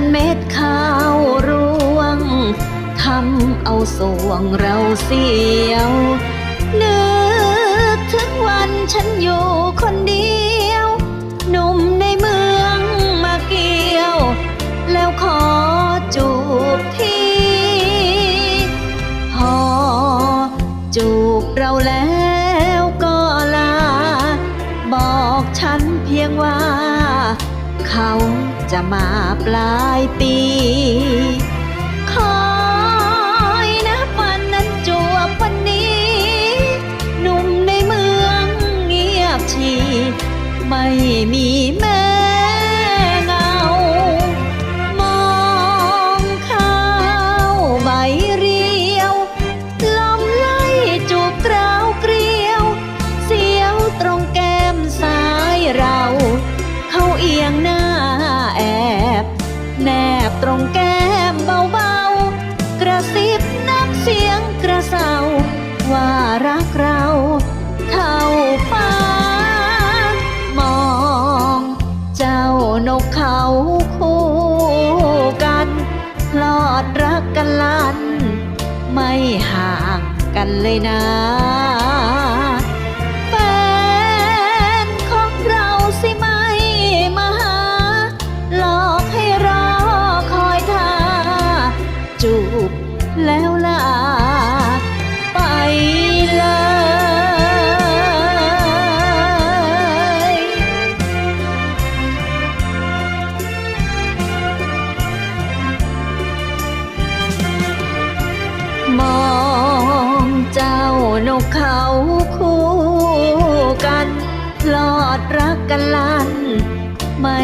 นเม็ดข้าวร่วงทำเอาสวงเราเสียว นึกถึงวันฉันอยู่คนเดียว หนุ่มในเมืองมาเกี่ยว แล้วขอจูบทีพอจูบเราแล้ว จะมาปลายปี คอยนะวันนั้นจวบวันนี้ หนุ่มในเมืองเงียบชี ไม่มีแม่ คู่กันพลอดรักกันลัน ไม่ห่างกันเลยนะ หลอดรักกันลัน ไม่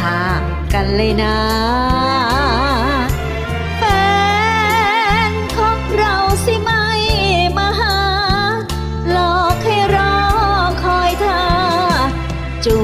ห่างกันเลยนะแฟนขอเราสิไมมาหลอกให้รอคอยเธอจู